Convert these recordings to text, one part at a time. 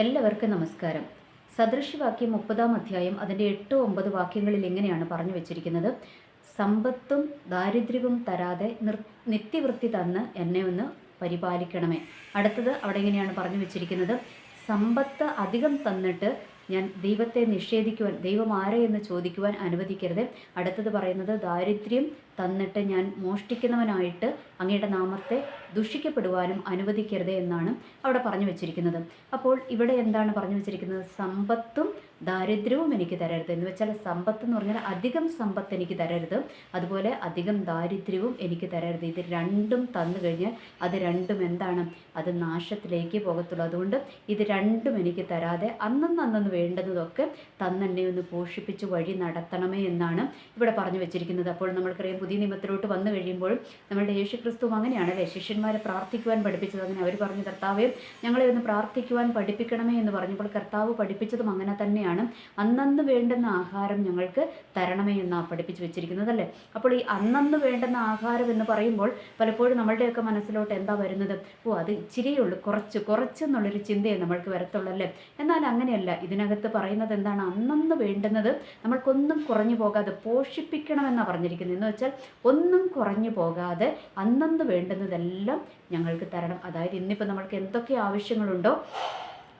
എല്ലാവർക്കും നമസ്കാരം. സദൃശ്യവാക്യം മുപ്പതാം അധ്യായം അതിന്റെ എട്ട് ഒമ്പത് വാക്യങ്ങളിൽ എങ്ങനെയാണ് പറഞ്ഞു വെച്ചിരിക്കുന്നത്? സമ്പത്തും ദാരിദ്ര്യവും തരാതെ നിർ നിത്യവൃത്തി തന്ന് എന്നെ ഒന്ന് പരിപാലിക്കണമേ. അടുത്തത് അവിടെ എങ്ങനെയാണ് പറഞ്ഞു വെച്ചിരിക്കുന്നത്? സമ്പത്ത് അധികം തന്നിട്ട് ഞാൻ ദൈവത്തെ നിഷേധിക്കുവാൻ ദൈവം ആരെ എന്ന് ചോദിക്കുവാൻ അനുവദിക്കരുത്. അടുത്തത് പറയുന്നത് ദാരിദ്ര്യം തന്നിട്ട് ഞാൻ മോഷ്ടിക്കുന്നവനായിട്ട് അങ്ങയുടെ നാമത്തെ ദുഷിക്കപ്പെടുവാനും അനുവദിക്കരുത് എന്നാണ് അവിടെ പറഞ്ഞു വെച്ചിരിക്കുന്നത്. അപ്പോൾ ഇവിടെ എന്താണ് പറഞ്ഞു വെച്ചിരിക്കുന്നത്? സമ്പത്തും ദാരിദ്ര്യവും എനിക്ക് തരരുത് എന്ന് വെച്ചാൽ സമ്പത്ത് എന്ന് പറഞ്ഞാൽ അധികം സമ്പത്ത് എനിക്ക് തരരുത് അതുപോലെ അധികം ദാരിദ്ര്യവും എനിക്ക് തരരുത്. ഇത് രണ്ടും തന്നു കഴിഞ്ഞാൽ അത് രണ്ടും എന്താണ്? അത് നാശത്തിലേക്ക് പോകത്തുള്ളൂ. അതുകൊണ്ട് ഇത് രണ്ടും എനിക്ക് തരാതെ അന്നന്ന് അന്നന്ന് വേണ്ടുന്നതൊക്കെ തന്നെന്നെ ഒന്ന് പോഷിപ്പിച്ച് വഴി നടത്തണമേ എന്നാണ് ഇവിടെ പറഞ്ഞു വെച്ചിരിക്കുന്നത്. അപ്പോൾ നമ്മൾക്കറിയാം പുതിയ നിയമത്തിലോട്ട് വന്നു കഴിയുമ്പോൾ നമ്മളുടെ യേശു ക്രിസ്തുവും അങ്ങനെയാണ്. അല്ലേ ശിഷ്യന്മാരെ പ്രാർത്ഥിക്കുവാൻ പഠിപ്പിച്ചത് അങ്ങനെ അവർ പറഞ്ഞു കർത്താവെ ഞങ്ങളെ ഒന്ന് പ്രാർത്ഥിക്കുവാൻ പഠിപ്പിക്കണമേ എന്ന് പറഞ്ഞപ്പോൾ കർത്താവ് പഠിപ്പിച്ചതും അങ്ങനെ തന്നെയാണ്. അന്നന്ന് വേണ്ടുന്ന ആഹാരം ഞങ്ങൾക്ക് തരണമേ എന്നാണ് പഠിപ്പിച്ചു വെച്ചിരിക്കുന്നത് അല്ലേ അപ്പോൾ ഈ അന്നന്ന് വേണ്ടുന്ന ആഹാരം എന്ന് പറയുമ്പോൾ പലപ്പോഴും നമ്മളുടെയൊക്കെ മനസ്സിലോട്ട് എന്താ വരുന്നത്? ഓ അത് ഇച്ചിരിയേ ഉള്ളൂ. കുറച്ച് കുറച്ച് എന്നുള്ളൊരു ചിന്തയെ നമ്മൾക്ക് വരത്തുള്ളൂ അല്ലേ എന്നാൽ അങ്ങനെയല്ല. ഇതിനകത്ത് പറയുന്നത് എന്താണ്? അന്നന്ന് വേണ്ടുന്നത് നമ്മൾക്കൊന്നും കുറഞ്ഞു പോകാതെ പോഷിപ്പിക്കണമെന്നാണ് പറഞ്ഞിരിക്കുന്നത്. എന്ന് വെച്ചാൽ ഒന്നും കുറഞ്ഞു പോകാതെ അന്നന്ന് വേണ്ടുന്നതെല്ലാം ഞങ്ങൾക്ക് തരണം. അതായത് ഇന്നിപ്പോൾ നമ്മൾക്ക് എന്തൊക്കെ ആവശ്യങ്ങളുണ്ടോ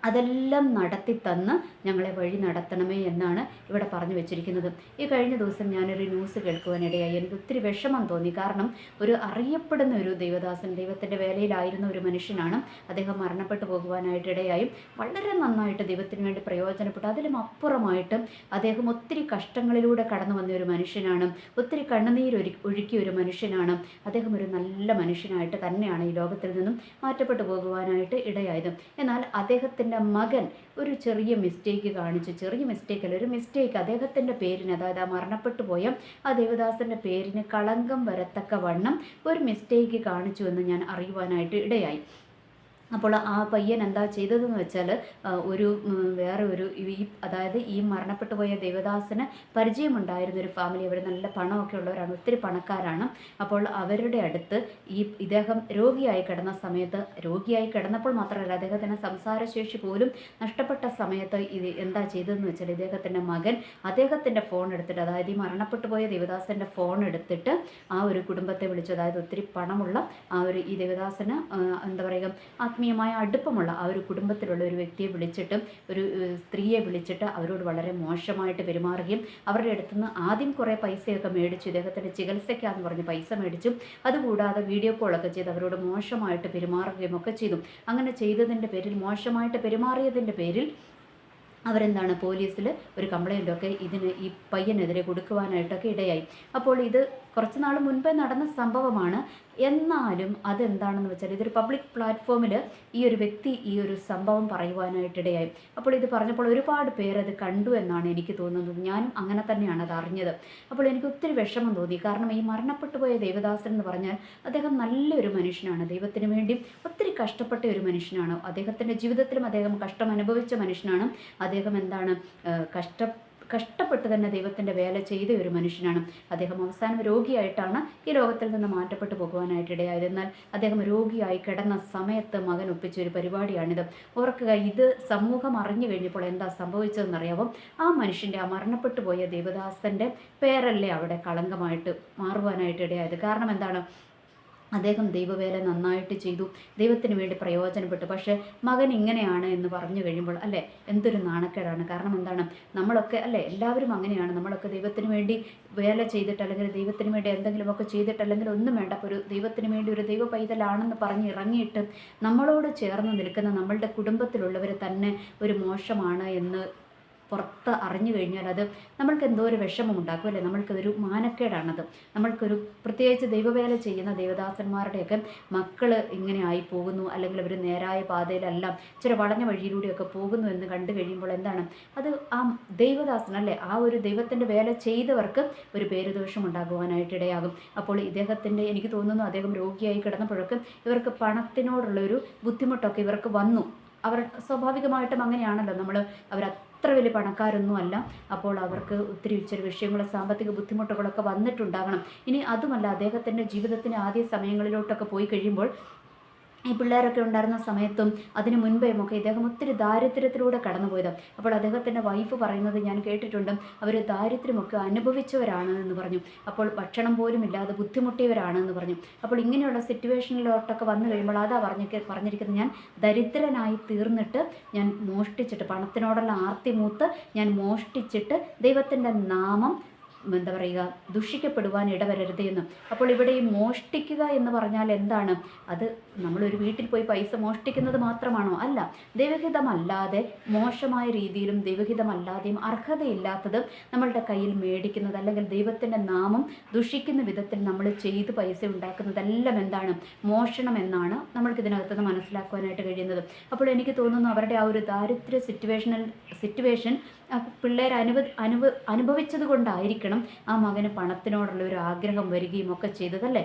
അതെല്ലാം നടത്തി തന്ന് ഞങ്ങളെ വഴി നടത്തണമേ എന്നാണ് ഇവിടെ പറഞ്ഞു വെച്ചിരിക്കുന്നത്. ഈ കഴിഞ്ഞ ദിവസം ഞാനൊരു ന്യൂസ് കേൾക്കുവാനിടയായി. എനിക്ക് ഒത്തിരി വിഷമം തോന്നി. കാരണം ഒരു അറിയപ്പെടുന്ന ഒരു ദൈവദാസൻ ദൈവത്തിന്റെ വേലയിലായിരുന്ന ഒരു മനുഷ്യനാണ് അദ്ദേഹം മരണപ്പെട്ടു പോകുവാനായിട്ടിടയായും. വളരെ നന്നായിട്ട് ദൈവത്തിന് വേണ്ടി പ്രയോജനപ്പെട്ടു. അതിലും അപ്പുറമായിട്ട് അദ്ദേഹം ഒത്തിരി കഷ്ടങ്ങളിലൂടെ കടന്നു വന്ന ഒരു മനുഷ്യനാണ്. ഒത്തിരി കണ്ണുനീരൊരു ഒഴുക്കിയ ഒരു മനുഷ്യനാണ്. അദ്ദേഹം ഒരു നല്ല മനുഷ്യനായിട്ട് തന്നെയാണ് ഈ ലോകത്തിൽ നിന്നും മാറ്റപ്പെട്ടു പോകുവാനായിട്ട് ഇടയായത്. എന്നാൽ അദ്ദേഹത്തിന്റെ മകൻ ഒരു ചെറിയ മിസ്റ്റേക്ക് കാണിച്ചു. ചെറിയ മിസ്റ്റേക്ക് അല്ല ഒരു മിസ്റ്റേക്ക് അദ്ദേഹത്തിന്റെ പേരിന് അതായത് ആ മരണപ്പെട്ടു പോയ ആ ദേവദാസന്റെ പേരിന് കളങ്കം വരത്തക്ക വണ്ണം ഒരു മിസ്റ്റേക്ക് കാണിച്ചു എന്ന് ഞാൻ അറിയുവാനായിട്ട് ഇടയായി. അപ്പോൾ ആ പയ്യൻ എന്താ ചെയ്തതെന്ന് വെച്ചാൽ ഒരു വേറെ ഒരു ഈ അതായത് ഈ മരണപ്പെട്ടു പോയ ദേവദാസന് പരിചയമുണ്ടായിരുന്ന ഒരു ഫാമിലി അവർ നല്ല പണമൊക്കെ ഉള്ളവരാണ് ഒത്തിരി പണക്കാരാണ്. അപ്പോൾ അവരുടെ അടുത്ത് ഈ ഇദ്ദേഹം രോഗിയായി കിടന്ന സമയത്ത് രോഗിയായി കിടന്നപ്പോൾ മാത്രമല്ല അദ്ദേഹത്തിന് സംസാരശേഷി പോലും നഷ്ടപ്പെട്ട സമയത്ത് ഇത് എന്താ ചെയ്തതെന്ന് വെച്ചാൽ ഇദ്ദേഹത്തിന്റെ മകൻ അദ്ദേഹത്തിന്റെ ഫോൺ എടുത്തിട്ട് അതായത് ഈ മരണപ്പെട്ടു പോയ ദേവദാസന്റെ ഫോൺ എടുത്തിട്ട് ആ ഒരു കുടുംബത്തെ വിളിച്ചു. അതായത് ഒത്തിരി പണമുള്ള ആ ഒരു ഈ ദേവദാസന് എന്താ പറയുക ആത്മീയമായ അടുപ്പമുള്ള ആ ഒരു കുടുംബത്തിലുള്ള ഒരു വ്യക്തിയെ വിളിച്ചിട്ട് ഒരു സ്ത്രീയെ വിളിച്ചിട്ട് അവരോട് വളരെ മോശമായിട്ട് പെരുമാറുകയും അവരുടെ അടുത്ത് നിന്ന് ആദ്യം കുറേ പൈസയൊക്കെ മേടിച്ചു ഇദ്ദേഹത്തിന്റെ ചികിത്സയ്ക്കാന്ന് പറഞ്ഞ് പൈസ മേടിച്ചു അതുകൂടാതെ വീഡിയോ കോളൊക്കെ ചെയ്ത് അവരോട് മോശമായിട്ട് പെരുമാറുകയും ഒക്കെ ചെയ്തു. അങ്ങനെ ചെയ്തതിന്റെ പേരിൽ മോശമായിട്ട് പെരുമാറിയതിന്റെ പേരിൽ അവരെന്താണ് പോലീസിൽ ഒരു കംപ്ലൈന്റൊക്കെ ഇതിന് ഈ പയ്യനെതിരെ കൊടുക്കുവാനായിട്ടൊക്കെ ഇടയായി. അപ്പോൾ ഇത് കുറച്ച് നാൾ മുൻപേ നടന്ന സംഭവമാണ്. എന്നാലും അതെന്താണെന്ന് വെച്ചാൽ ഇതൊരു പബ്ലിക് പ്ലാറ്റ്ഫോമിൽ ഈ ഒരു വ്യക്തി ഈ ഒരു സംഭവം പറയുവാനായിട്ടിടയായി. അപ്പോൾ ഇത് പറഞ്ഞപ്പോൾ ഒരുപാട് പേരത് കണ്ടു എന്നാണ് എനിക്ക് തോന്നുന്നത്. ഞാനും അങ്ങനെ തന്നെയാണ് അത് അറിഞ്ഞത്. അപ്പോൾ എനിക്ക് ഒത്തിരി വിഷമം തോന്നി. കാരണം ഈ മരണപ്പെട്ടു പോയ ദേവദാസൻ എന്ന് പറഞ്ഞാൽ അദ്ദേഹം നല്ലൊരു മനുഷ്യനാണ്. ദൈവത്തിന് വേണ്ടി ഒത്തിരി കഷ്ടപ്പെട്ട ഒരു മനുഷ്യനാണ്. അദ്ദേഹത്തിന്റെ ജീവിതത്തിലും അദ്ദേഹം കഷ്ടം അനുഭവിച്ച മനുഷ്യനാണ്. അദ്ദേഹം എന്താണ് കഷ്ട കഷ്ടപ്പെട്ട് തന്നെ ദൈവത്തിന്റെ വേല ചെയ്ത ഒരു മനുഷ്യനാണ്. അദ്ദേഹം അവസാനം രോഗിയായിട്ടാണ് ഈ ലോകത്തിൽ നിന്ന് മാറ്റപ്പെട്ടു പോകുവാനായിട്ട് ഇടയായത്. എന്നാൽ അദ്ദേഹം രോഗിയായി കിടന്ന സമയത്ത് മകൻ ഒപ്പിച്ച ഒരു പരിപാടിയാണിത്. ഓർക്കുക ഇത് സമൂഹം അറിഞ്ഞു കഴിഞ്ഞപ്പോൾ എന്താ സംഭവിച്ചതെന്നറിയാമോ ആ മനുഷ്യന്റെ ആ മരണപ്പെട്ടു പോയ ദേവദാസന്റെ പേരല്ലേ അവിടെ കളങ്കമായിട്ട് മാറുവാനായിട്ട് ഇടയായത്. കാരണം എന്താണ്? അദ്ദേഹം ദൈവവേല നന്നായിട്ട് ചെയ്തു. ദൈവത്തിന് വേണ്ടി പ്രയോജനപ്പെട്ടു. പക്ഷേ മകൻ ഇങ്ങനെയാണ് എന്ന് പറഞ്ഞു കഴിയുമ്പോൾ അല്ലേ എന്തൊരു നാണക്കേടാണ്. കാരണം എന്താണ്? നമ്മളൊക്കെ അല്ലേ എല്ലാവരും അങ്ങനെയാണ്. നമ്മളൊക്കെ ദൈവത്തിന് വേണ്ടി വേല ചെയ്തിട്ട് അല്ലെങ്കിൽ ദൈവത്തിന് വേണ്ടി എന്തെങ്കിലുമൊക്കെ ചെയ്തിട്ട് അല്ലെങ്കിൽ ഒന്നും വേണ്ട. ഒരു ദൈവത്തിന് വേണ്ടി ഒരു ദൈവ പൈതലാണെന്ന് പറഞ്ഞ് ഇറങ്ങിയിട്ട് നമ്മളോട് ചേർന്ന് നിൽക്കുന്ന നമ്മളുടെ കുടുംബത്തിലുള്ളവർ തന്നെ ഒരു മോശമാണ് എന്ന് പുറത്ത് അറിഞ്ഞു കഴിഞ്ഞാൽ അത് നമ്മൾക്ക് എന്തോ ഒരു വിഷമം ഉണ്ടാക്കും അല്ലേ? നമ്മൾക്കൊരു മാനക്കേടാണത്. നമ്മൾക്കൊരു പ്രത്യേകിച്ച് ദൈവവേല ചെയ്യുന്ന ദേവദാസന്മാരുടെയൊക്കെ മക്കൾ ഇങ്ങനെ ആയി പോകുന്നു അല്ലെങ്കിൽ അവർ നേരായ പാതയിലല്ല ചില വളഞ്ഞ വഴിയിലൂടെയൊക്കെ പോകുന്നു എന്ന് കണ്ടു കഴിയുമ്പോൾ എന്താണ്? അത് ആ ദൈവദാസൻ അല്ലേ? ആ ഒരു ദൈവത്തിന്റെ വേല ചെയ്തവർക്ക് ഒരു പേരുദോഷം ഉണ്ടാകുവാനായിട്ട് ഇടയാകും അപ്പോൾ ഇദ്ദേഹത്തിന്റെ എനിക്ക് തോന്നുന്നു അദ്ദേഹം രോഗിയായി കിടന്നപ്പോഴൊക്കെ ഇവർക്ക് പണത്തിനോടുള്ള ഒരു ബുദ്ധിമുട്ടൊക്കെ ഇവർക്ക് വന്നു. അവർ സ്വാഭാവികമായിട്ടും അങ്ങനെയാണല്ലോ നമ്മൾ അവർ അത്ര വലിയ പണക്കാരൊന്നും അല്ല അപ്പോൾ അവർക്ക് ഒത്തിരി ഉച്ചര വിഷയങ്ങൾ സാമ്പത്തിക ബുദ്ധിമുട്ടുകളൊക്കെ വന്നിട്ടുണ്ടാകണം. ഇനി അതുമല്ല അദ്ദേഹത്തിന്റെ ജീവിതത്തിന്റെ ആദ്യ സമയങ്ങളിലോട്ടൊക്കെ പോയി കഴിയുമ്പോൾ ഈ പിള്ളേരൊക്കെ ഉണ്ടായിരുന്ന സമയത്തും അതിനു മുൻപേയും ഒക്കെ ഇദ്ദേഹം ഒത്തിരി ദാരിദ്ര്യത്തിലൂടെ കടന്നുപോയത്. അപ്പോൾ അദ്ദേഹത്തിന്റെ വൈഫ് പറയുന്നത് ഞാൻ കേട്ടിട്ടുണ്ട്. അവർ ദാരിദ്ര്യമൊക്കെ അനുഭവിച്ചവരാണ് എന്ന് പറഞ്ഞു. അപ്പോൾ ഭക്ഷണം പോലും ഇല്ലാതെ ബുദ്ധിമുട്ടിയവരാണ് എന്ന് പറഞ്ഞു. അപ്പോൾ ഇങ്ങനെയുള്ള സിറ്റുവേഷനിലോട്ടൊക്കെ വന്നു കഴിയുമ്പോൾ അതാ പറഞ്ഞ പറഞ്ഞിരിക്കുന്നത് ഞാൻ ദരിദ്രനായി തീർന്നിട്ട് ഞാൻ മോഷ്ടിച്ചിട്ട് പണത്തിനോടുള്ള ആർത്തി മൂത്ത് ഞാൻ മോഷ്ടിച്ചിട്ട് ദൈവത്തിന്റെ നാമം എന്താ പറയുക ദുഷിക്കപ്പെടുവാൻ ഇടവരരുത് എന്ന്. അപ്പോൾ ഇവിടെ ഈ മോഷ്ടിക്കുക എന്ന് പറഞ്ഞാൽ എന്താണ്? അത് നമ്മളൊരു വീട്ടിൽ പോയി പൈസ മോഷ്ടിക്കുന്നത് മാത്രമാണോ? അല്ല. ദൈവഹിതമല്ലാതെ മോശമായ രീതിയിലും ദൈവഹിതമല്ലാതെയും അർഹതയില്ലാത്തതും നമ്മളുടെ കയ്യിൽ മേടിക്കുന്നത് അല്ലെങ്കിൽ ദൈവത്തിന്റെ നാമം ദുഷിക്കുന്ന വിധത്തിൽ നമ്മൾ ചെയ്ത് പൈസ ഉണ്ടാക്കുന്നതെല്ലാം എന്താണ്? മോഷണം എന്നാണ് നമ്മൾക്ക് ഇതിനകത്ത് നിന്ന് മനസ്സിലാക്കുവാനായിട്ട് കഴിയുന്നത്. അപ്പോൾ എനിക്ക് തോന്നുന്നു അവരുടെ ആ ഒരു ദാരിദ്ര്യ സിറ്റുവേഷനൽ സിറ്റുവേഷൻ പിള്ളേർ അനുഭ അനുഭവിച്ചത് കൊണ്ടായിരിക്കണം ആ മകന് പണത്തിനോടുള്ള ഒരു ആഗ്രഹം വരികയും ഒക്കെ ചെയ്തതല്ലേ?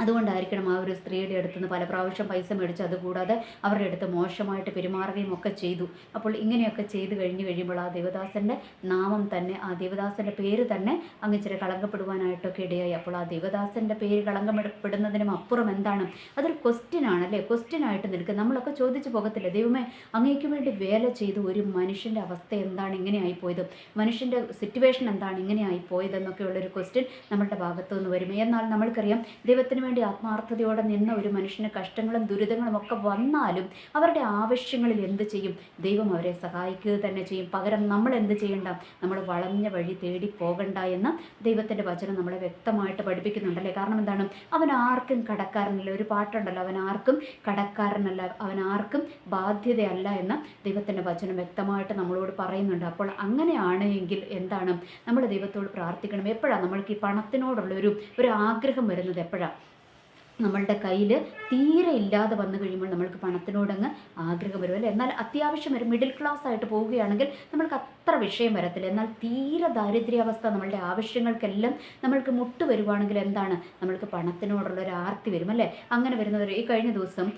അതുകൊണ്ടായിരിക്കണം ആ ഒരു സ്ത്രീയുടെ അടുത്ത് നിന്ന് പല പ്രാവശ്യം പൈസ മേടിച്ച് അതുകൂടാതെ അവരുടെ അടുത്ത് മോശമായിട്ട് പെരുമാറുകയും ഒക്കെ ചെയ്തു. അപ്പോൾ ഇങ്ങനെയൊക്കെ ചെയ്തു കഴിഞ്ഞു കഴിയുമ്പോൾ ആ ദേവദാസന്റെ നാമം തന്നെ ആ ദേവദാസന്റെ പേര് തന്നെ അങ്ങ് ഇച്ചിരി കളങ്കപ്പെടുവാനായിട്ടൊക്കെ ഇടയായി. അപ്പോൾ ആ ദേവദാസന്റെ പേര് കളങ്കപ്പെടുന്നതിനും അപ്പുറം എന്താണ്? അതൊരു ക്വസ്റ്റ്യൻ ആണ് അല്ലേ ക്വസ്റ്റ്യൻ ആയിട്ട് നിൽക്കുക നമ്മളൊക്കെ ചോദിച്ചു പോകത്തില്ല ദൈവമേ അങ്ങേക്ക് വേണ്ടി വേല ചെയ്ത് ഒരു മനുഷ്യന്റെ അവസ്ഥ എന്താണ്? ഇങ്ങനെയായി പോയത് മനുഷ്യന്റെ സിറ്റുവേഷൻ എന്താണ്? ഇങ്ങനെയായി പോയതെന്നൊക്കെ ഉള്ളൊരു ക്വസ്റ്റ്യൻ നമ്മളുടെ ഭാഗത്തു നിന്ന് വരും. എന്നാൽ നമ്മൾക്കറിയാം ദൈവത്തിന് വേണ്ടി ആത്മാർത്ഥതയോടെ നിന്ന ഒരു മനുഷ്യന് കഷ്ടങ്ങളും ദുരിതങ്ങളും ഒക്കെ വന്നാലും അവരുടെ ആവശ്യങ്ങളിൽ എന്ത് ചെയ്യും? ദൈവം അവരെ സഹായിക്കുക തന്നെ ചെയ്യും. പകരം നമ്മൾ എന്ത് ചെയ്യണ്ട? നമ്മൾ വളഞ്ഞ വഴി തേടി പോകണ്ട എന്ന് ദൈവത്തിന്റെ വചനം നമ്മളെ വ്യക്തമായിട്ട് പഠിപ്പിക്കുന്നുണ്ടല്ലേ? കാരണം എന്താണ്? അവൻ ആർക്കും കടക്കാരനല്ല. ഒരു പാട്ടുണ്ടല്ലോ അവൻ ആർക്കും കടക്കാരനല്ല. അവൻ ആർക്കും ബാധ്യതയല്ല എന്ന് ദൈവത്തിന്റെ വചനം വ്യക്തമായിട്ട് നമ്മളോട് പറയുന്നുണ്ട്. അപ്പോൾ അങ്ങനെയാണ് എങ്കിൽ എന്താണ്? നമ്മൾ ദൈവത്തോട് പ്രാർത്ഥിക്കണം. എപ്പോഴാണ് നമ്മൾക്ക് ഈ പണത്തിനോടുള്ള ഒരു ഒരു ആഗ്രഹം വരുന്നത് എപ്പോഴാണ് നമ്മളുടെ കയ്യിൽ തീരെ ഇല്ലാതെ വന്നു കഴിയുമ്പോൾ നമ്മൾക്ക് പണത്തിനോടങ്ങ് ആഗ്രഹം വരും അല്ലേ? എന്നാൽ അത്യാവശ്യം ഒരു മിഡിൽ ക്ലാസ് ആയിട്ട് പോവുകയാണെങ്കിൽ നമ്മൾക്ക് അത്ര വിഷയം വരത്തില്ല. എന്നാൽ തീരെ ദാരിദ്ര്യാവസ്ഥ നമ്മളുടെ ആവശ്യങ്ങൾക്കെല്ലാം നമ്മൾക്ക് മുട്ട് വരുവാണെങ്കിൽ എന്താണ്? നമ്മൾക്ക് പണത്തിനോടുള്ള ഒരു ആർത്തി വരും അല്ലേ? അങ്ങനെ വരുന്നവർ ഈ കഴിഞ്ഞ ദിവസം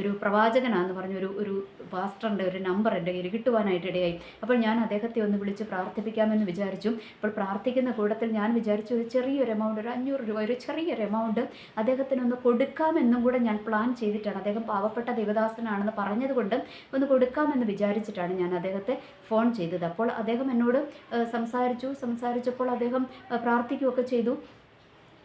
ഒരു പ്രവാചകനാന്ന് പറഞ്ഞ ഒരു ഒരു പാസ്റ്ററിന്റെ ഒരു നമ്പർ എന്റെ കയ്യിൽ കിട്ടുവാനായിട്ട് ഇടയായി. അപ്പോൾ ഞാൻ അദ്ദേഹത്തെ ഒന്ന് വിളിച്ച് പ്രാർത്ഥിപ്പിക്കാമെന്ന് വിചാരിച്ചു. അപ്പോൾ പ്രാർത്ഥിക്കുന്ന കൂട്ടത്തിൽ ഞാൻ വിചാരിച്ചു ഒരു ചെറിയൊരു എമൗണ്ട് ഒരു അഞ്ഞൂറ് രൂപ ഒരു ചെറിയൊരു എമൗണ്ട് അദ്ദേഹത്തിന് ഒന്ന് കൊടുക്കാമെന്നും കൂടെ ഞാൻ പ്ലാൻ ചെയ്തിട്ടാണ്. അദ്ദേഹം പാവപ്പെട്ട ദേവദാസനാണെന്ന് പറഞ്ഞതുകൊണ്ട് ഒന്ന് കൊടുക്കാമെന്ന് വിചാരിച്ചിട്ടാണ് ഞാൻ അദ്ദേഹത്തെ ഫോൺ ചെയ്തത്. അപ്പോൾ അദ്ദേഹം എന്നോട് സംസാരിച്ചു. സംസാരിച്ചപ്പോൾ അദ്ദേഹം പ്രാർത്ഥിക്കുകയൊക്കെ ചെയ്തു.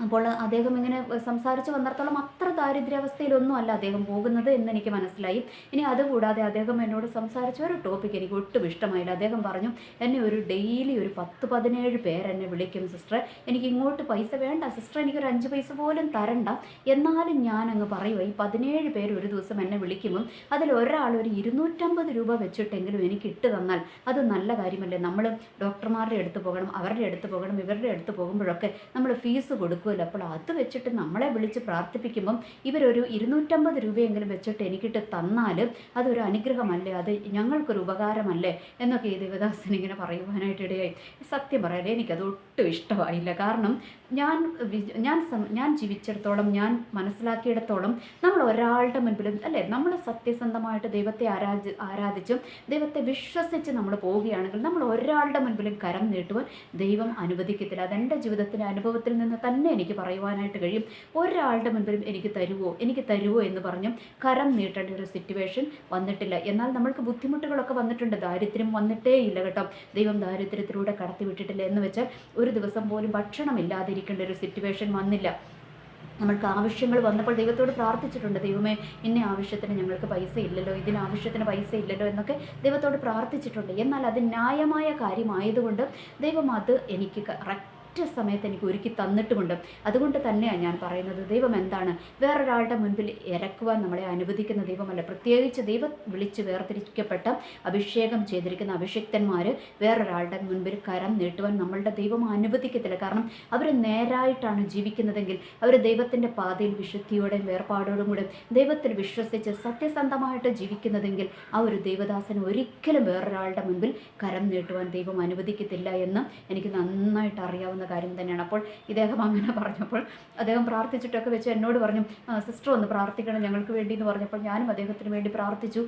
അപ്പോൾ അദ്ദേഹം ഇങ്ങനെ സംസാരിച്ചു വന്നിടത്തോളം അത്ര ദാരിദ്ര്യാവസ്ഥയിലൊന്നും അല്ല അദ്ദേഹം പോകുന്നത് എന്ന് എനിക്ക് മനസ്സിലായി. ഇനി അതുകൂടാതെ അദ്ദേഹം എന്നോട് സംസാരിച്ച ഒരു ടോപ്പിക് എനിക്ക് ഒട്ടും ഇഷ്ടമായില്ല. അദ്ദേഹം പറഞ്ഞു എന്നെ ഒരു ഡെയിലി ഒരു പത്ത് പതിനേഴ് പേരെന്നെ വിളിക്കും സിസ്റ്റർ എനിക്ക് ഇങ്ങോട്ട് പൈസ വേണ്ട സിസ്റ്റർ എനിക്കൊരു അഞ്ച് പൈസ പോലും തരണ്ട. എന്നാലും ഞാൻ അങ്ങ് പറയുക ഈ പതിനേഴ് പേര് ഒരു ദിവസം എന്നെ വിളിക്കുമ്പം അതിൽ ഒരാൾ ഒരു ഇരുന്നൂറ്റമ്പത് രൂപ വെച്ചിട്ടെങ്കിലും എനിക്ക് ഇട്ട് തന്നാൽ അത് നല്ല കാര്യമല്ലേ? നമ്മൾ ഡോക്ടർമാരുടെ അടുത്ത് പോകണം അവരുടെ അടുത്ത് പോകണം ഇവരുടെ അടുത്ത് പോകുമ്പോഴൊക്കെ നമ്മൾ ഫീസ് കൊടുക്കും. കൊടുക്കുമല്ലോ. അപ്പോൾ അത് വെച്ചിട്ട് നമ്മളെ വിളിച്ച് പ്രാർത്ഥിപ്പിക്കുമ്പം ഇവരൊരു ഇരുന്നൂറ്റമ്പത് രൂപയെങ്കിലും വെച്ചിട്ട് എനിക്കിട്ട് തന്നാൽ അതൊരു അനുഗ്രഹമല്ലേ? അത് ഞങ്ങൾക്കൊരു ഉപകാരമല്ലേ? എന്നൊക്കെ ഈ ദേവദാസൻ ഇങ്ങനെ പറയുവാനായിട്ട് ഇടയായി. സത്യം പറയാതെ എനിക്കത് ഒട്ടും ഇഷ്ടമായില്ല. കാരണം ഞാൻ ഞാൻ ഞാൻ ജീവിച്ചിടത്തോളം ഞാൻ മനസ്സിലാക്കിയിടത്തോളം നമ്മൾ ഒരാളുടെ മുൻപിൽ അല്ലേ? നമ്മൾ സത്യസന്ധമായിട്ട് ദൈവത്തെ ആരാധി ആരാധിച്ചും ദൈവത്തെ വിശ്വസിച്ച് നമ്മൾ പോവുകയാണെങ്കിൽ നമ്മൾ ഒരാളുടെ മുൻപിലും കരം നീട്ടുവാൻ ദൈവം അനുവദിക്കത്തില്ല. അതെന്റെ ജീവിതത്തിന്റെ അനുഭവത്തിൽ നിന്ന് തന്നെ എനിക്ക് പറയുവാനായിട്ട് കഴിയും. ഒരാളുടെ മുൻപിലും എനിക്ക് തരുവോ എനിക്ക് തരുവോ എന്ന് പറഞ്ഞും കരം നീട്ടേണ്ട ഒരു സിറ്റുവേഷൻ വന്നിട്ടില്ല. എന്നാൽ നമ്മൾക്ക് ബുദ്ധിമുട്ടുകളൊക്കെ വന്നിട്ടുണ്ട്. ദാരിദ്ര്യം വന്നിട്ടേ ഇല്ല കേട്ടോ. ദൈവം ദാരിദ്ര്യത്തിലൂടെ കടത്തിവിട്ടിട്ടില്ല എന്ന് വെച്ചാൽ ഒരു ദിവസം പോലും ഭക്ഷണമില്ലാതിരിക്കേണ്ട ഒരു സിറ്റുവേഷൻ വന്നില്ല. നമ്മൾക്ക് ആവശ്യങ്ങൾ വന്നപ്പോൾ ദൈവത്തോട് പ്രാർത്ഥിച്ചിട്ടുണ്ട്. ദൈവമേ ഇന്ന ആവശ്യത്തിന് ഞങ്ങൾക്ക് പൈസ ഇല്ലല്ലോ ഇതിന് ആവശ്യത്തിന് പൈസ ഇല്ലല്ലോ എന്നൊക്കെ ദൈവത്തോട് പ്രാർത്ഥിച്ചിട്ടുണ്ട്. എന്നാൽ അത് ന്യായമായ കാര്യമായതുകൊണ്ട് ദൈവം അത് എനിക്ക് കറക്റ്റ് കറക്റ്റ് സമയത്ത് എനിക്ക് ഒരുക്കി തന്നിട്ടുമുണ്ട്. അതുകൊണ്ട് തന്നെയാണ് ഞാൻ പറയുന്നത്. ദൈവം എന്താണ്? വേറൊരാളുടെ മുൻപിൽ ഇറക്കുവാൻ നമ്മളെ അനുവദിക്കുന്ന ദൈവമല്ല. പ്രത്യേകിച്ച് ദൈവം വിളിച്ച് വേർതിരിക്കപ്പെട്ട അഭിഷേകം ചെയ്തിരിക്കുന്ന അഭിഷിക്തന്മാർ വേറൊരാളുടെ മുൻപിൽ കരം നീട്ടുവാൻ നമ്മളുടെ ദൈവം അനുവദിക്കത്തില്ല. കാരണം അവർ നേരായിട്ടാണ് ജീവിക്കുന്നതെങ്കിൽ അവർ ദൈവത്തിന്റെ പാതയിൽ വിശുദ്ധിയോടെയും വേർപാടോടും കൂടെ ദൈവത്തിൽ വിശ്വസിച്ച് സത്യസന്ധമായിട്ട് ജീവിക്കുന്നതെങ്കിൽ ആ ഒരു ദൈവദാസന് ഒരിക്കലും വേറൊരാളുടെ മുൻപിൽ കരം നീട്ടുവാൻ ദൈവം അനുവദിക്കത്തില്ല എന്ന് എനിക്ക് നന്നായിട്ട് അറിയാവുന്ന കാര്യം തന്നെയാണ്. അപ്പോൾ ഇദ്ദേഹം അങ്ങനെ പറഞ്ഞപ്പോൾ അദ്ദേഹം പ്രാർത്ഥിച്ചിട്ടൊക്കെ വെച്ച് എന്നോട് പറഞ്ഞു സിസ്റ്റർ ഒന്ന് പ്രാർത്ഥിക്കണം ഞങ്ങൾക്ക് വേണ്ടി എന്ന് പറഞ്ഞപ്പോൾ ഞാനും അദ്ദേഹത്തിന് വേണ്ടി പ്രാർത്ഥിച്ചു.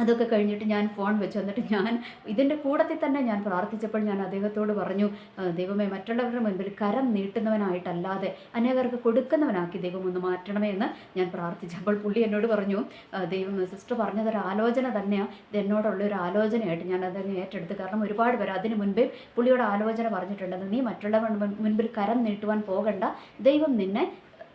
അതൊക്കെ കഴിഞ്ഞിട്ട് ഞാൻ ഫോൺ വെച്ച് വന്നിട്ട് ഞാൻ ഇതിന്റെ കൂടത്തിൽ തന്നെ ഞാൻ പ്രാർത്ഥിച്ചപ്പോൾ ഞാൻ അദ്ദേഹത്തോട് പറഞ്ഞു ദൈവമേ മറ്റുള്ളവരുടെ മുൻപിൽ കരം നീട്ടുന്നവനായിട്ടല്ലാതെ അനേകർക്ക് കൊടുക്കുന്നവനാക്കി ദൈവം ഒന്ന് മാറ്റണമേ എന്ന് ഞാൻ പ്രാർത്ഥിച്ചപ്പോൾ പുള്ളി എന്നോട് പറഞ്ഞു ദൈവം സിസ്റ്റർ പറഞ്ഞതൊരു ആലോചന തന്നെയാണ് ഇത് എന്നോടുള്ള ഒരു ആലോചനയായിട്ട് ഞാൻ അതിനെ ഏറ്റെടുത്ത്. കാരണം ഒരുപാട് പേര് അതിന് മുൻപേ പുള്ളിയോട് ആലോചന പറഞ്ഞിട്ടുണ്ടെന്ന് നീ മറ്റുള്ളവരുടെ മുൻപിൽ കരം നീട്ടുവാൻ പോകണ്ട. ദൈവം നിന്നെ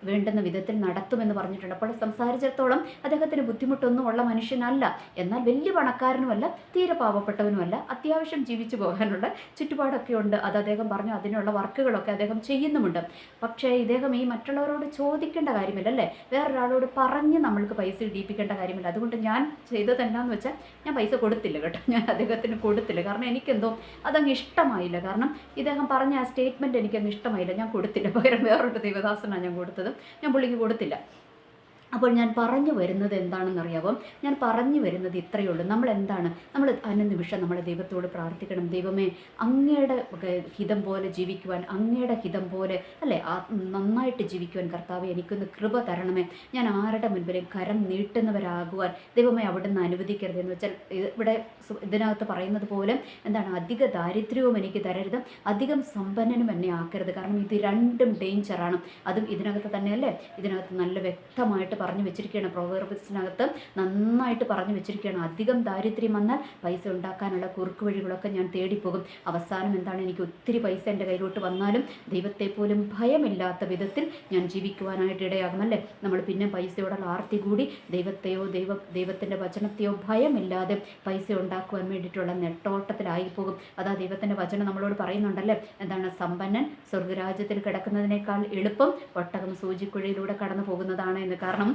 വേണ്ടുന്ന വിധത്തിൽ നടത്തുമെന്ന് പറഞ്ഞിട്ടുണ്ട്. അപ്പോൾ സംസാരിച്ചിടത്തോളം അദ്ദേഹത്തിന് ബുദ്ധിമുട്ടൊന്നും ഉള്ള മനുഷ്യനല്ല. എന്നാൽ വലിയ പണക്കാരനുമല്ല തീരെ പാവപ്പെട്ടവനുമല്ല. അത്യാവശ്യം ജീവിച്ചു പോകാനുള്ള ചുറ്റുപാടൊക്കെ ഉണ്ട്. അത് അദ്ദേഹം പറഞ്ഞു അതിനുള്ള വർക്കുകളൊക്കെ അദ്ദേഹം ചെയ്യുന്നുമുണ്ട്. പക്ഷേ ഇദ്ദേഹം ഈ മറ്റുള്ളവരോട് ചോദിക്കേണ്ട കാര്യമില്ല അല്ലേ? വേറൊരാളോട് പറഞ്ഞ് നമ്മൾക്ക് പൈസ ഇടിപ്പിക്കേണ്ട കാര്യമില്ല. അതുകൊണ്ട് ഞാൻ ചെയ്തത് എന്താണെന്ന് വെച്ചാൽ ഞാൻ പൈസ കൊടുത്തില്ല കേട്ടോ. ഞാൻ അദ്ദേഹത്തിന് കൊടുത്തില്ല. കാരണം എനിക്കെന്തോ അതങ്ങ് ഇഷ്ടമായില്ല. കാരണം ഇദ്ദേഹം പറഞ്ഞ ആ സ്റ്റേറ്റ്മെന്റ് എനിക്കങ്ങ് ഇഷ്ടമായില്ല. ഞാൻ കൊടുത്തില്ല. പകരം വേറൊരു ദൈവദാസനാണ് ഞാൻ കൊടുത്തത്. ഞാൻ പുള്ളിക്ക് കൊടുത്തില്ല. അപ്പോൾ ഞാൻ പറഞ്ഞു വരുന്നത് എന്താണെന്നറിയാമോ ഞാൻ പറഞ്ഞു വരുന്നത് ഇത്രയേ ഉള്ളൂ. നമ്മൾ എന്താണ് നമ്മൾ അനുനിമിഷം നമ്മൾ ദൈവത്തോട് പ്രാർത്ഥിക്കണം. ദൈവമേ അങ്ങയുടെ ഹിതം പോലെ ജീവിക്കുവാൻ അങ്ങയുടെ ഹിതം പോലെ അല്ലേ? നന്നായിട്ട് ജീവിക്കുവാൻ കർത്താവ് എനിക്കൊന്ന് കൃപ തരണമേ. ഞാൻ ആരുടെ മുൻപിലും കരം നീട്ടുന്നവരാകുവാൻ ദൈവമേ അവിടുന്ന് അനുവദിക്കരുത് എന്ന് വെച്ചാൽ ഇവിടെ ഇതിനകത്ത് പറയുന്നത് പോലെ എന്താണ്? അധിക ദാരിദ്ര്യവും എനിക്ക് തരരുത്. അധികം സമ്പന്നനും എന്നെ ആക്കരുത്. കാരണം ഇത് രണ്ടും ഡേഞ്ചറാണ് അതും ഇതിനകത്ത് തന്നെയല്ലേ? ഇതിനകത്ത് നല്ല വ്യക്തമായിട്ട് പറഞ്ഞു വെച്ചിരിക്കുകയാണ്. പ്രോവേർബിസിനകത്ത് നന്നായിട്ട് പറഞ്ഞു വെച്ചിരിക്കുകയാണ്. അധികം ദാരിദ്ര്യം വന്നാൽ പൈസ ഉണ്ടാക്കാനുള്ള കുറുക്ക് വഴികളൊക്കെ ഞാൻ തേടിപ്പോകും. അവസാനം എന്താണ് എനിക്ക് ഒത്തിരി പൈസ എന്റെ കയ്യിലോട്ട് വന്നാലും ദൈവത്തെ പോലും ഭയമില്ലാത്ത വിധത്തിൽ ഞാൻ ജീവിക്കുവാനായിട്ട് ഇടയാകും അല്ലേ? നമ്മൾ പിന്നെ പൈസയോടുള്ള ആർത്തി കൂടി ദൈവത്തെയോ ദൈവ ദൈവത്തിന്റെ വചനത്തെയോ ഭയമില്ലാതെ പൈസ ഉണ്ടാക്കുവാൻ വേണ്ടിയിട്ടുള്ള നെട്ടോട്ടത്തിലായി പോകും അതാ ദൈവത്തിന്റെ വചനം നമ്മളോട് പറയുന്നുണ്ടല്ലേ? എന്താണ്? സമ്പന്നൻ സ്വർഗരാജ്യത്തിൽ കിടക്കുന്നതിനേക്കാൾ എളുപ്പം ഒട്ടകം സൂചിക്കുഴയിലൂടെ കടന്നു പോകുന്നതാണ് എന്ന്. കാരണം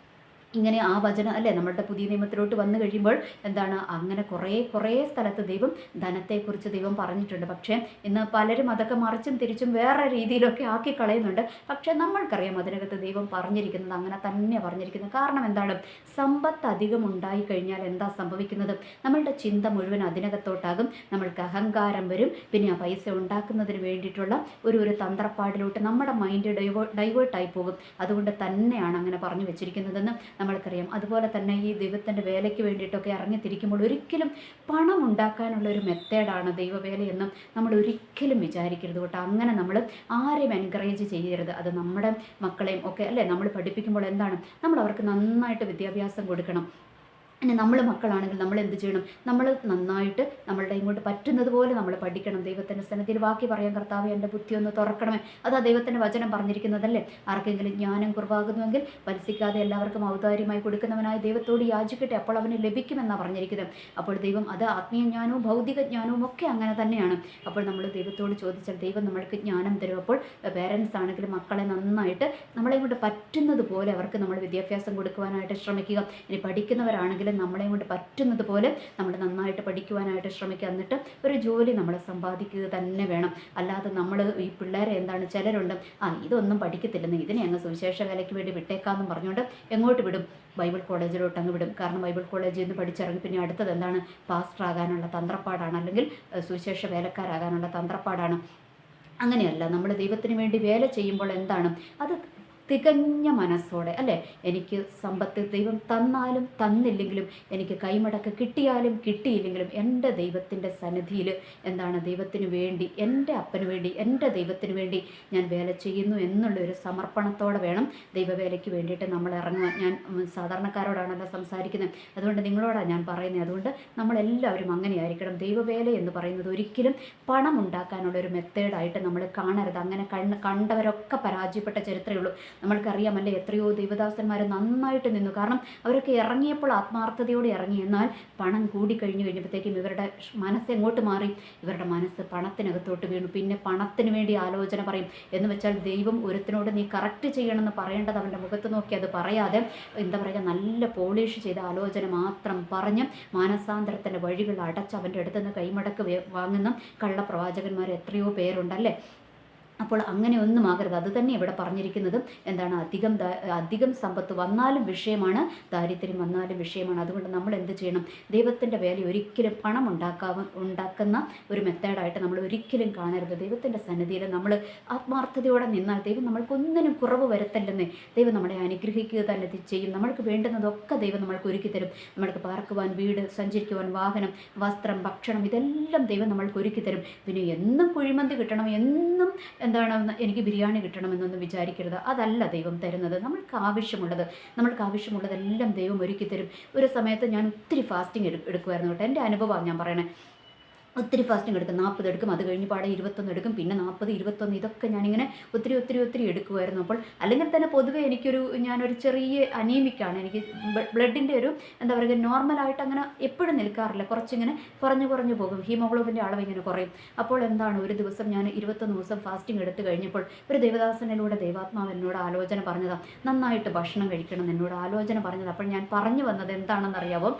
ഇങ്ങനെ ആ വചനം അല്ലേ നമ്മളുടെ പുതിയ നിയമത്തിലോട്ട് വന്നു കഴിയുമ്പോൾ എന്താണ്? അങ്ങനെ കുറേ കുറേ സ്ഥലത്ത് ദൈവം ധനത്തെക്കുറിച്ച് ദൈവം പറഞ്ഞിട്ടുണ്ട്. പക്ഷേ ഇന്ന് പലരും അതൊക്കെ മറിച്ചും തിരിച്ചും വേറെ രീതിയിലൊക്കെ ആക്കി കളയുന്നുണ്ട്. പക്ഷേ നമ്മൾക്കറിയാം അതിനകത്ത് ദൈവം പറഞ്ഞിരിക്കുന്നത് അങ്ങനെ തന്നെ പറഞ്ഞിരിക്കുന്നത് കാരണം എന്താണ്? സമ്പത്ത് അധികം ഉണ്ടായി കഴിഞ്ഞാൽ എന്താ സംഭവിക്കുന്നത്? നമ്മളുടെ ചിന്ത മുഴുവൻ അതിനകത്തോട്ടാകും. നമ്മൾക്ക് അഹങ്കാരം വരും. പിന്നെ ആ പൈസ ഉണ്ടാക്കുന്നതിന് വേണ്ടിയിട്ടുള്ള ഒരു ഒരു തന്ത്രപ്പാടിലോട്ട് നമ്മുടെ മൈൻഡ് ഡൈവേ ഡൈവേർട്ടായി പോകും. അതുകൊണ്ട് തന്നെയാണ് അങ്ങനെ പറഞ്ഞു വെച്ചിരിക്കുന്നതെന്ന് നമ്മൾക്കറിയാം. അതുപോലെ തന്നെ ഈ ദൈവത്തിന്റെ വേലയ്ക്ക് വേണ്ടിയിട്ടൊക്കെ ഇറങ്ങിത്തിരിക്കുമ്പോൾ ഒരിക്കലും പണം ഉണ്ടാക്കാനുള്ള ഒരു മെത്തേഡാണ് ദൈവവേലയെന്നും നമ്മൾ ഒരിക്കലും വിചാരിക്കരുത് കേട്ടോ. അങ്ങനെ നമ്മൾ ആരെയും എൻകറേജ് ചെയ്യരുത്. അത് നമ്മുടെ മക്കളെയും ഒക്കെ അല്ലേ നമ്മൾ പഠിപ്പിക്കുമ്പോൾ എന്താണ്? നമ്മൾ അവർക്ക് നന്നായിട്ട് വിദ്യാഭ്യാസം കൊടുക്കണം. ഇനി നമ്മൾ മക്കളാണെങ്കിൽ നമ്മൾ എന്ത് ചെയ്യണം? നമ്മൾ നന്നായിട്ട് നമ്മളുടെ ഇങ്ങോട്ട് പറ്റുന്നത് പോലെ നമ്മൾ പഠിക്കണം. ദൈവത്തിന്റെ സന്നദ്ധിയിൽ ബാക്കി പറയാൻ കർത്താവ് എന്റെ ബുദ്ധി ഒന്ന് തുറക്കണമേ. അതാ ദൈവത്തിന്റെ വചനം പറഞ്ഞിരിക്കുന്നതല്ലേ? ആർക്കെങ്കിലും ജ്ഞാനം കുറവാകുന്നുവെങ്കിൽ പരിസിക്കാതെ എല്ലാവർക്കും ഔദാര്യമായി കൊടുക്കുന്നവനായ ദൈവത്തോട് യാചിക്കട്ടെ. അപ്പോൾ അവന് ലഭിക്കുമെന്നാണ് പറഞ്ഞിരിക്കുന്നത്. അപ്പോൾ ദൈവം അത് ആത്മീയ ജ്ഞാനവും ഭൗതിക ജ്ഞാനവും ഒക്കെ അങ്ങനെ തന്നെയാണ്. അപ്പോൾ നമ്മൾ ദൈവത്തോട് ചോദിച്ചാൽ ദൈവം നമ്മൾക്ക് ജ്ഞാനം തരും. അപ്പോൾ പേരൻസ് ആണെങ്കിലും മക്കളെ നന്നായിട്ട് നമ്മളെ കൊണ്ട് പറ്റുന്നത് പോലെ അവർക്ക് നമ്മൾ വിദ്യാഭ്യാസം കൊടുക്കുവാനായിട്ട് ശ്രമിക്കുക. ഇനി പഠിക്കുന്നവരാണെങ്കിൽ നമ്മളെ കൊണ്ട് പറ്റുന്നത് പോലെ നമ്മൾ നന്നായിട്ട് പഠിക്കുവാനായിട്ട് ശ്രമിക്കുക. എന്നിട്ട് ഒരു ജോലി നമ്മൾ സമ്പാദിക്കുക തന്നെ വേണം. അല്ലാതെ നമ്മൾ ഈ പിള്ളേരെ എന്താണ് ചിലരുണ്ട് ആ ഇതൊന്നും പഠിക്കത്തില്ലെന്ന് ഇതിനെ അങ്ങ് സുവിശേഷ വേലയ്ക്ക് വേണ്ടി വിട്ടേക്കാമെന്ന് പറഞ്ഞുകൊണ്ട് എങ്ങോട്ട് വിടും? ബൈബിൾ കോളേജിലോട്ട് അങ്ങ് വിടും. കാരണം ബൈബിൾ കോളേജിൽ നിന്ന് പഠിച്ചിറങ്ങി പിന്നെ അടുത്തത് എന്താണ്? പാസ്റ്റർ ആകാനുള്ള തന്ത്രപ്പാടാണ്. അല്ലെങ്കിൽ സുവിശേഷ വേലക്കാരാകാനുള്ള തന്ത്രപ്പാടാണ്. അങ്ങനെയല്ല നമ്മൾ ദൈവത്തിന് വേണ്ടി വേല ചെയ്യുമ്പോൾ എന്താണ്? അത് തികഞ്ഞ മനസ്സോടെ അല്ലേ? എനിക്ക് സമ്പത്ത് ദൈവം തന്നാലും തന്നില്ലെങ്കിലും എനിക്ക് കൈമടക്ക് കിട്ടിയാലും കിട്ടിയില്ലെങ്കിലും എന്റെ ദൈവത്തിന്റെ സന്നിധിയിൽ എന്താണ് ദൈവത്തിന് വേണ്ടി എന്റെ അപ്പന് വേണ്ടി എന്റെ ദൈവത്തിന് വേണ്ടി ഞാൻ വേല ചെയ്യുന്നു എന്നുള്ള ഒരു സമർപ്പണത്തോടെ വേണം ദൈവവേലയ്ക്ക് വേണ്ടിയിട്ട് നമ്മൾ ഇറങ്ങുവാൻ. ഞാൻ സാധാരണക്കാരോടാണല്ലോ സംസാരിക്കുന്നത്. അതുകൊണ്ട് നിങ്ങളോടാണ് ഞാൻ പറയുന്നത്. അതുകൊണ്ട് നമ്മളെല്ലാവരും അങ്ങനെയായിരിക്കണം. ദൈവവേല എന്ന് പറയുന്നത് ഒരിക്കലും പണം ഉണ്ടാക്കാനുള്ള ഒരു മെത്തേഡായിട്ട് നമ്മൾ കാണരുത്. അങ്ങനെ കണ്ണ് കണ്ടവരൊക്കെ പരാജയപ്പെട്ട ചരിത്രമേ ഉള്ളൂ. നമ്മൾക്കറിയാമല്ലേ എത്രയോ ദേവദാസന്മാർ നന്നായിട്ട് നിന്നു. കാരണം അവരൊക്കെ ഇറങ്ങിയപ്പോൾ ആത്മാർത്ഥതയോടെ ഇറങ്ങി. എന്നാൽ പണം കൂടി കഴിഞ്ഞു കഴിഞ്ഞപ്പോഴത്തേക്കും ഇവരുടെ മനസ്സ് എങ്ങോട്ട് മാറി? ഇവരുടെ മനസ്സ് പണത്തിനകത്തോട്ട് വീണു. പിന്നെ പണത്തിന് വേണ്ടി ആലോചന പറയും. എന്ന് വെച്ചാൽ ദൈവം ഒരുത്തിനോട് നീ കറക്റ്റ് ചെയ്യണമെന്ന് പറയേണ്ടത് അവന്റെ മുഖത്ത് നോക്കി. അത് പറയാതെ എന്താ പറയുക നല്ല പോളിഷ് ചെയ്ത ആലോചന മാത്രം പറഞ്ഞ് മാനസാന്തരത്തിന്റെ വഴികൾ അടച്ച് അവന്റെ അടുത്തുനിന്ന് കൈമടക്ക് വാങ്ങുന്ന കള്ളപ്രവാചകന്മാർ എത്രയോ പേരുണ്ടല്ലേ അപ്പോൾ അങ്ങനെ ഒന്നും ആകരുത്. അത് തന്നെ ഇവിടെ പറഞ്ഞിരിക്കുന്നത് എന്താണ് അധികം അധികം സമ്പത്ത് വന്നാലും വിഷയമാണ് ദാരിദ്ര്യം വന്നാലും വിഷയമാണ്. അതുകൊണ്ട് നമ്മൾ എന്ത് ചെയ്യണം? ദൈവത്തിന്റെ വേല ഒരിക്കലും പണം ഉണ്ടാക്കാവ ഉണ്ടാക്കുന്ന ഒരു മെത്തേഡായിട്ട് നമ്മൾ ഒരിക്കലും കാണരുത്. ദൈവത്തിന്റെ സന്നിധിയിൽ നമ്മൾ ആത്മാർത്ഥതയോടെ നിന്നാൽ ദൈവം നമ്മൾക്കൊന്നിനും കുറവ് വരുത്തല്ലെന്നേ. ദൈവം നമ്മളെ അനുഗ്രഹിക്കുക തന്നെ ചെയ്യും. നമ്മൾക്ക് വേണ്ടുന്നതൊക്കെ ദൈവം നമ്മൾക്ക് ഒരുക്കി തരും. നമ്മൾക്ക് പാർക്കുവാൻ വീട് സഞ്ചരിക്കുവാൻ വാഹനം വസ്ത്രം ഭക്ഷണം ഇതെല്ലാം ദൈവം നമ്മൾക്ക് ഒരുക്കി തരും. പിന്നെ എന്നും കുഴിമന്തി കിട്ടണം. എന്നും എന്താണ് എനിക്ക് ബിരിയാണി കിട്ടണമെന്നൊന്നും വിചാരിക്കരുത്. അതല്ല ദൈവം തരുന്നത്. നമ്മൾക്ക് ആവശ്യമുള്ളത് നമ്മൾക്ക് ആവശ്യമുള്ളതെല്ലാം ദൈവം ഒരുക്കി തരും ഒരു സമയത്ത് ഞാൻ ഒത്തിരി ഫാസ്റ്റിംഗ് എടുക്കുമായിരുന്നു കേട്ടോ. എന്റെ അനുഭവമാണ് ഞാൻ പറയണേ. ഒത്തിരി ഫാസ്റ്റിംഗ് എടുക്കും. നാൽപ്പത് എടുക്കും. അത് കഴിഞ്ഞ് പാടെ ഇരുപത്തൊന്ന് എടുക്കും. പിന്നെ നാൽപ്പത് ഇരുപത്തൊന്ന് ഇതൊക്കെ ഞാനിങ്ങനെ ഒത്തിരി ഒത്തിരി ഒത്തിരി എടുക്കുമായിരുന്നു അപ്പോൾ അല്ലെങ്കിൽ തന്നെ പൊതുവെ എനിക്കൊരു ഞാനൊരു ചെറിയ അനീമിക്കാണ് എനിക്ക് ബ്ലഡിന്റെ ഒരു എന്താ പറയുക നോർമലായിട്ട് അങ്ങനെ എപ്പോഴും നിൽക്കാറില്ല. കുറച്ചിങ്ങനെ കുറഞ്ഞു കുറഞ്ഞു പോകും. ഹീമോഗ്ലോബിന്റെ അളവ് ഇങ്ങനെ കുറയും. അപ്പോൾ എന്താണ്? ഒരു ദിവസം ഞാൻ ഇരുപത്തൊന്ന് ദിവസം ഫാസ്റ്റിംഗ് എടുത്തു കഴിഞ്ഞപ്പോൾ ഒരു ദേവദാസനിലൂടെ ദൈവാത്മാവ് എന്നോട് ആലോചന പറഞ്ഞതാണ് നന്നായിട്ട് ഭക്ഷണം കഴിക്കണം എന്നോട് ആലോചന പറഞ്ഞത്. അപ്പോൾ ഞാൻ പറഞ്ഞു വന്നത് എന്താണെന്നറിയാവോ?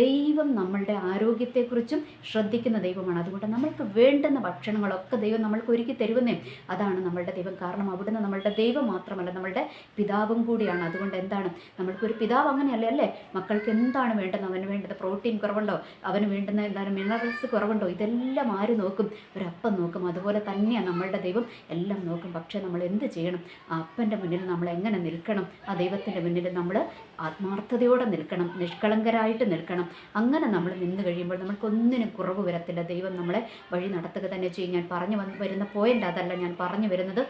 ദൈവം നമ്മളുടെ ആരോഗ്യത്തെക്കുറിച്ചും ശ്രദ്ധിക്കുന്ന ദൈവമാണ്. അതുകൊണ്ട് നമ്മൾക്ക് വേണ്ടുന്ന ഭക്ഷണങ്ങളൊക്കെ ദൈവം നമ്മൾക്ക് ഒരുക്കി തരുവന്നേ അതാണ് നമ്മളുടെ ദൈവം. കാരണം അവിടുന്ന് നമ്മളുടെ ദൈവം മാത്രമല്ല നമ്മളുടെ പിതാവും കൂടിയാണ്. അതുകൊണ്ട് എന്താണ്? നമ്മൾക്കൊരു പിതാവ് അങ്ങനെയല്ലേ? അല്ലേ? മക്കൾക്ക് എന്താണ് വേണ്ടത്? അവന് വേണ്ടത് പ്രോട്ടീൻ കുറവുണ്ടോ? അവന് വേണ്ടുന്ന എന്താണ് മിനറൽസ് കുറവുണ്ടോ? ഇതെല്ലാം ആര് നോക്കും? ഒരപ്പം നോക്കും. അതുപോലെ തന്നെയാണ് നമ്മളുടെ ദൈവം എല്ലാം നോക്കും. പക്ഷേ നമ്മൾ എന്ത് ചെയ്യണം? ആ അപ്പന്റെ മുന്നിൽ നമ്മൾ എങ്ങനെ നിൽക്കണം? ആ ദൈവത്തിന്റെ മുന്നിൽ നമ്മൾ ആത്മാർത്ഥതയോടെ നിൽക്കണം. നിഷ്കളങ്കരായിട്ട് നിൽക്കണം. അങ്ങനെ നമ്മൾ നിന്ന് കഴിയുമ്പോൾ നമ്മൾക്കൊന്നിനും കുറവ് വരത്തില്ല. ദൈവം നമ്മളെ വഴി നടത്തുക തന്നെ ചെയ്യും. ഞാൻ പറഞ്ഞു വരുന്ന പോയിന്റ് അതല്ല ഞാൻ പറഞ്ഞു വരുന്നത്.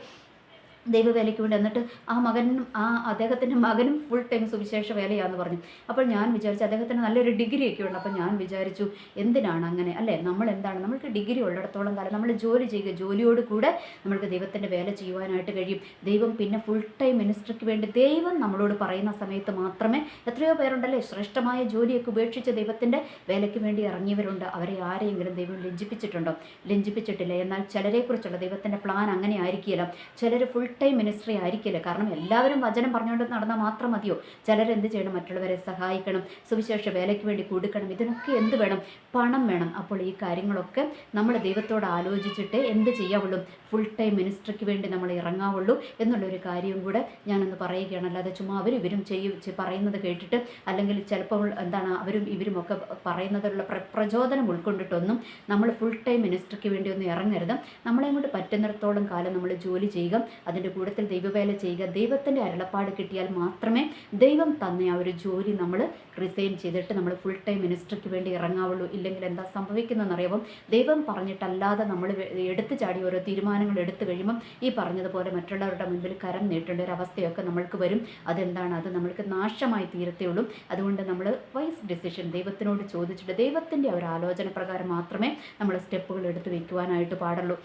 ദൈവവേലയ്ക്ക് വേണ്ടി. എന്നിട്ട് ആ മകനും ആ അദ്ദേഹത്തിന്റെ മകനും ഫുൾ ടൈം സുവിശേഷ വേലയാന്ന് പറഞ്ഞു. അപ്പോൾ ഞാൻ വിചാരിച്ചു അദ്ദേഹത്തിന് നല്ലൊരു ഡിഗ്രി ഒക്കെ ഉണ്ട് അപ്പോൾ ഞാൻ വിചാരിച്ചു എന്തിനാണ് അങ്ങനെ? അല്ലേ? നമ്മൾ എന്താണ്? നമ്മൾക്ക് ഡിഗ്രി ഉള്ളിടത്തോളം കാലം നമ്മൾ ജോലി ചെയ്യുക. ജോലിയോട് കൂടെ നമ്മൾക്ക് ദൈവത്തിന്റെ വേല ചെയ്യുവാനായിട്ട് കഴിയും. ദൈവം പിന്നെ ഫുൾ ടൈം മിനിസ്റ്റർക്ക് വേണ്ടി ദൈവം നമ്മളോട് പറയുന്ന സമയത്ത് മാത്രമേ എത്രയോ പേരുണ്ടല്ലേ? ശ്രേഷ്ഠമായ ജോലിയൊക്കെ ഉപേക്ഷിച്ച് ദൈവത്തിന്റെ വേലയ്ക്ക് വേണ്ടി ഇറങ്ങിയവരുണ്ട്. അവരെ ആരെയെങ്കിലും ദൈവം ലജ്ജിപ്പിച്ചിട്ടുണ്ടോ? ലജ്ജിപ്പിച്ചിട്ടില്ല. എന്നാൽ ചിലരെക്കുറിച്ചുള്ള ദൈവത്തിന്റെ പ്ലാൻ അങ്ങനെ ആയിരിക്കില്ല ചിലർ ഫുൾ ടൈം മിനിസ്ട്രി ആയിരിക്കില്ല. കാരണം എല്ലാവരും വചനം പറഞ്ഞുകൊണ്ട് നടന്നാൽ മാത്രം മതിയോ? ചിലരെന്ത് ചെയ്യണം? മറ്റുള്ളവരെ സഹായിക്കണം സുവിശേഷ വേലയ്ക്ക് വേണ്ടി കൊടുക്കണം ഇതിനൊക്കെ എന്ത് വേണം? പണം വേണം. അപ്പോൾ ഈ കാര്യങ്ങളൊക്കെ നമ്മൾ ദൈവത്തോട് ആലോചിച്ചിട്ട് എന്ത് ചെയ്യാവുള്ളൂ? ഫുൾ ടൈം മിനിസ്ട്രിക്ക് വേണ്ടി നമ്മൾ ഇറങ്ങാവുള്ളൂ എന്നുള്ളൊരു കാര്യം കൂടെ ഞാനൊന്ന് പറയുകയാണ്. അല്ലാതെ ചുമ്മാ അവരും ഇവരും ചെയ്യും പറയുന്നത് കേട്ടിട്ട് അല്ലെങ്കിൽ ചിലപ്പോൾ എന്താണ് അവരും ഇവരും ഒക്കെ പറയുന്നതിലുള്ള പ്രചോദനം ഉൾക്കൊണ്ടിട്ടൊന്നും നമ്മൾ ഫുൾ ടൈം മിനിസ്ട്രിക്ക് വേണ്ടി ഒന്നും ഇറങ്ങരുത്. നമ്മളെ കൊണ്ട് പറ്റുന്നിടത്തോളം കാലം നമ്മൾ ജോലി ചെയ്യുക. അതിന്റെ കൂട്ടത്തിൽ ദൈവവേല ചെയ്യുക ദൈവത്തിന്റെ അരുളപ്പാട് കിട്ടിയാൽ മാത്രമേ ദൈവം തന്നെ ആ ഒരു ജോലി നമ്മൾ റിസൈൻ ചെയ്തിട്ട് നമ്മൾ ഫുൾ ടൈം മിനിസ്ട്രിക്ക് വേണ്ടി ഇറങ്ങാവുള്ളൂ. ഇല്ലെങ്കിൽ എന്താ സംഭവിക്കുന്നതെന്നറിയാം ദൈവം പറഞ്ഞിട്ടല്ലാതെ നമ്മൾ എടുത്തു ചാടി ഓരോ തീരുമാനങ്ങൾ എടുത്തു കഴിയുമ്പം ഈ പറഞ്ഞതുപോലെ മറ്റുള്ളവരുടെ മുൻപിൽ കരം നീട്ടേണ്ട ഒരു അവസ്ഥയൊക്കെ നമ്മൾക്ക് വരും. അതെന്താണ്? അത് നമ്മൾക്ക് നാശമായി തീരത്തേ ഉള്ളൂ. അതുകൊണ്ട് നമ്മൾ വൈസ് ഡിസിഷൻ ദൈവത്തിനോട് ചോദിച്ചിട്ട് ദൈവത്തിന്റെ ഒരു ആലോചന പ്രകാരം മാത്രമേ നമ്മൾ സ്റ്റെപ്പുകൾ എടുത്ത് വയ്ക്കുവാനായിട്ട് പാടുള്ളൂ.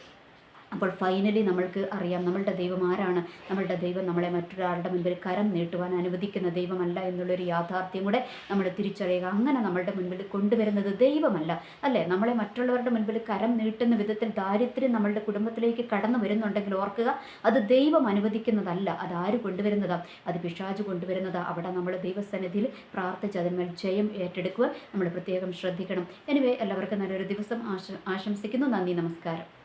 അപ്പോൾ ഫൈനലി നമ്മൾക്ക് അറിയാം നമ്മളുടെ ദൈവം ആരാണ്? നമ്മളുടെ ദൈവം നമ്മളെ മറ്റൊരാളുടെ മുൻപിൽ കരം നീട്ടുവാൻ അനുവദിക്കുന്ന ദൈവമല്ല എന്നുള്ളൊരു യാഥാർത്ഥ്യം കൂടെ നമ്മൾ തിരിച്ചറിയുക. അങ്ങനെ നമ്മളുടെ മുൻപിൽ കൊണ്ടുവരുന്നത് ദൈവമല്ല. അല്ലേ? നമ്മളെ മറ്റുള്ളവരുടെ മുൻപിൽ കരം നീട്ടുന്ന വിധത്തിൽ ദാരിദ്ര്യം നമ്മളുടെ കുടുംബത്തിലേക്ക് കടന്നു വരുന്നുണ്ടെങ്കിൽ ഓർക്കുക അത് ദൈവം അനുവദിക്കുന്നതല്ല. അത് ആര് കൊണ്ടുവരുന്നതാ? അത് പിശാജ് കൊണ്ടുവരുന്നതാ. അവിടെ നമ്മൾ ദൈവസന്നിധിയിൽ പ്രാർത്ഥിച്ച് അതിന്മേൽ ജയം ഏറ്റെടുക്കുക നമ്മൾ പ്രത്യേകം ശ്രദ്ധിക്കണം. എനിവേ എല്ലാവർക്കും നല്ലൊരു ദിവസം ആശംസിക്കുന്നു. നന്ദി നമസ്കാരം.